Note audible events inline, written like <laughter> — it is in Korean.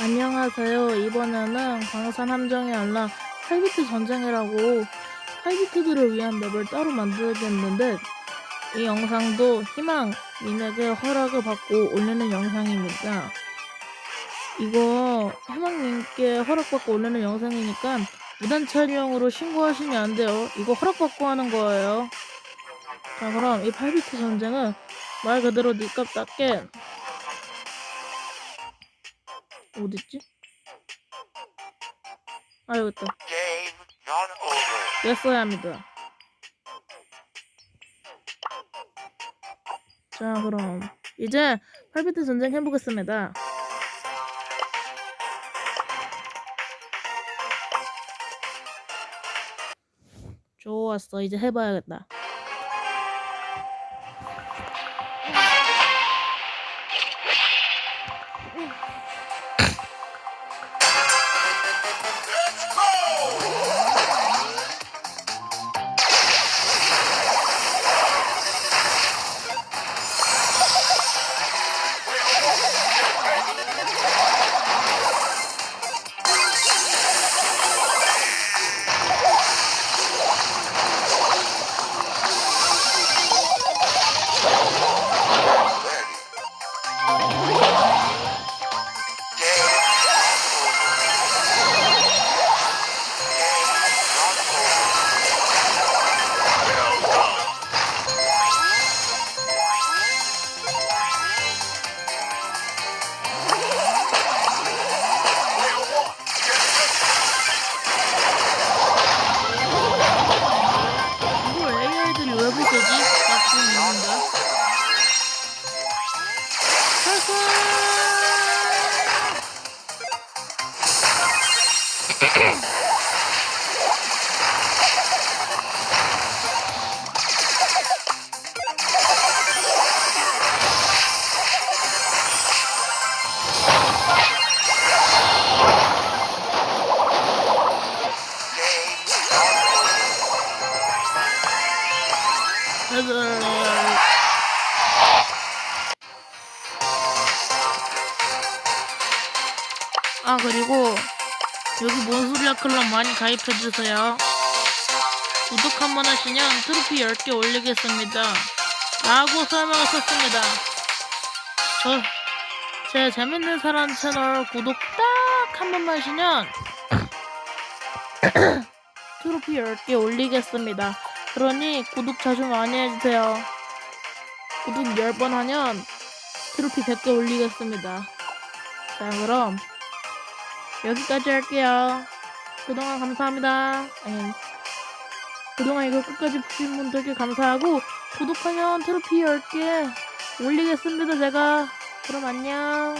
안녕하세요. 이번에는 광산 함정에 알라 하이비트 전쟁이라고 하이비트들을 위한 맵을 따로 만들겠는데 이 영상도 희망님에게 허락을 받고 올리는 영상입니다. 이거 희망님께 허락받고 올리는 영상이니까 무단 촬영으로 신고하시면 안 돼요. 이거 허락받고 하는 거예요. 자 그럼 이 8비트 전쟁은 말 그대로 니값답게 어딨지? 아 over. 뺐어야 합니다. 자 그럼 이제 8비트 전쟁 해보겠습니다. 좋았어 이제 해봐야겠다. 아 그리고 여기 몬소리아 클럽 많이 가입해주세요. 구독 한 번 하시면 트로피 10개 올리겠습니다. 라고 설명을 썼습니다. 저, 제 재밌는 사람 채널 구독 딱 한 번만 하시면 <coughs> 트로피 10개 올리겠습니다. 그러니 구독 자주 많이 해주세요. 구독 10번 하면 트로피 100개 올리겠습니다. 자, 그럼 여기까지 할게요. 그동안 감사합니다. 아니, 그동안 이거 끝까지 보신 분들께 감사하고 구독하면 트로피 10개 올리겠습니다, 제가. 그럼 안녕.